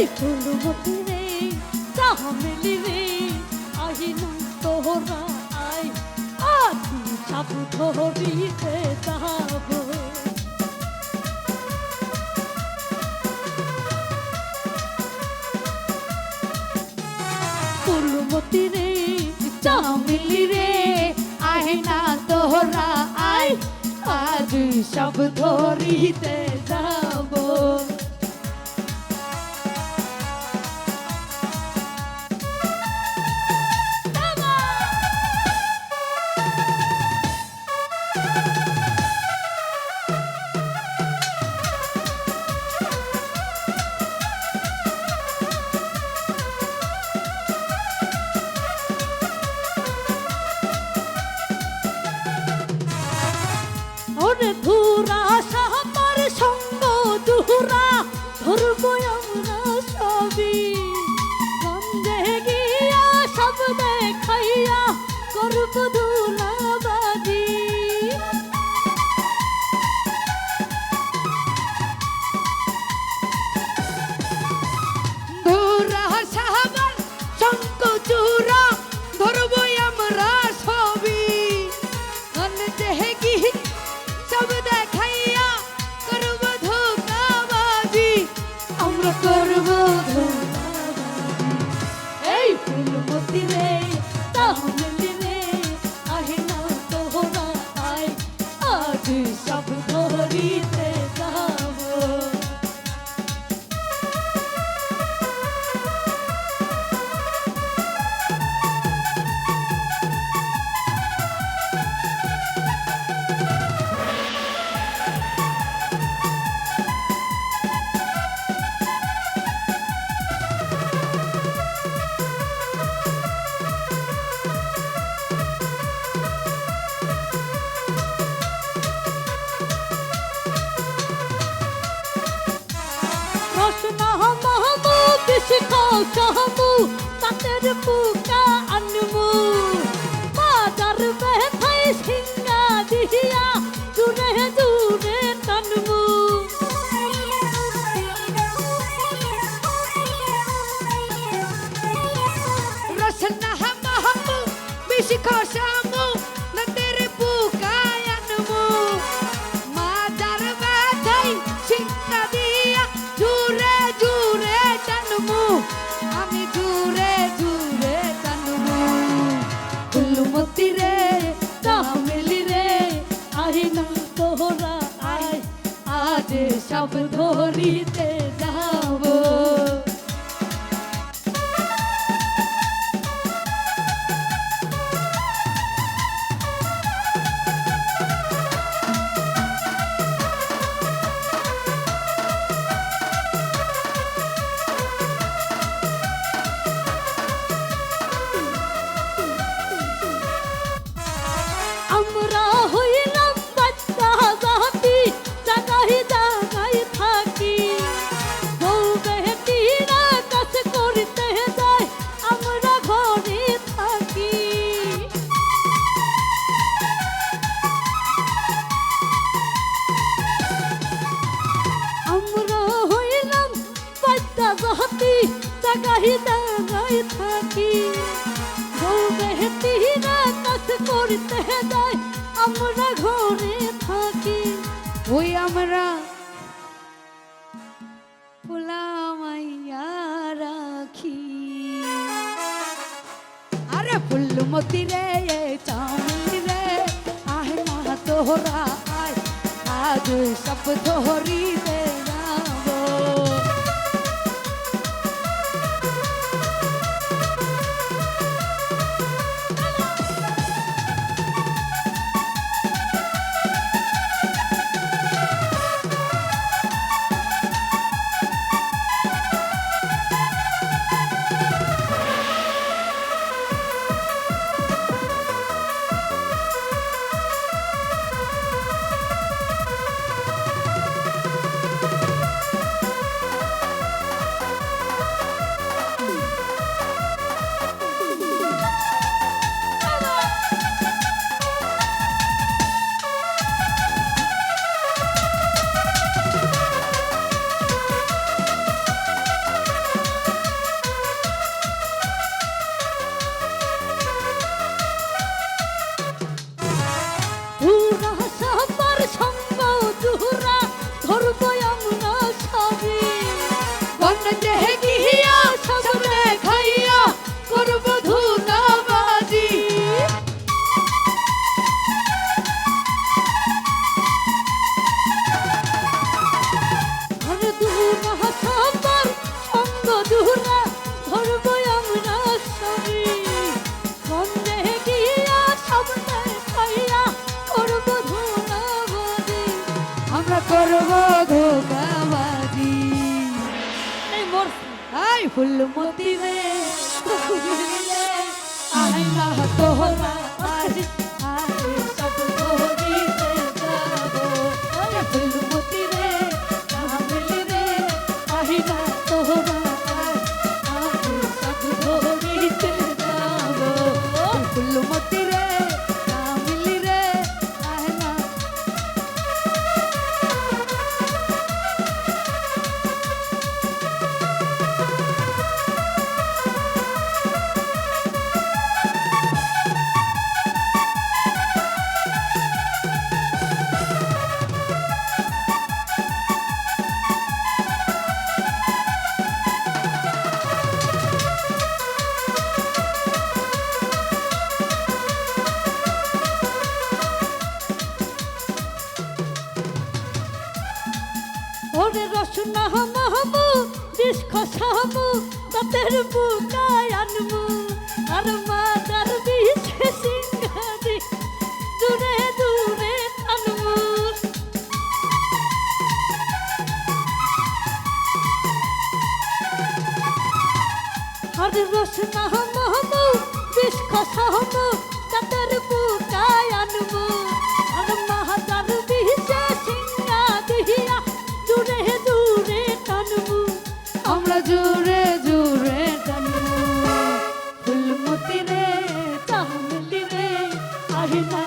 ಮಿಥುಲು ಹೊತ್ತಿವೆ ಚಾಮಲಿವೆ ಅಹಿನು ತೋರ ಆಯ್ ಆತಿ ಚಾಪು ತೋರಿದೆ ಸಾಬು ফুলু মতিরে চামিলিরে আহিনা তোহরা আই আজ সব ধরিতে 보여. মাতার পুক почав горіти. আমরা ঘরে থাকি। ওই আমরা পোলামাইয়া রাখি। আরে ফুলমতি রে চাউনি রে, আহ না তোহরা আয়। আজ সব তোহরি রে আই ফুলমতি খসামু তাদের বুকায় আনমু। আর মাদার বিষে সিংহারি দূরে দূরে আনমু। আর রসনা মাহমু বিষ খসামু তাদের বুকায় আনমু। है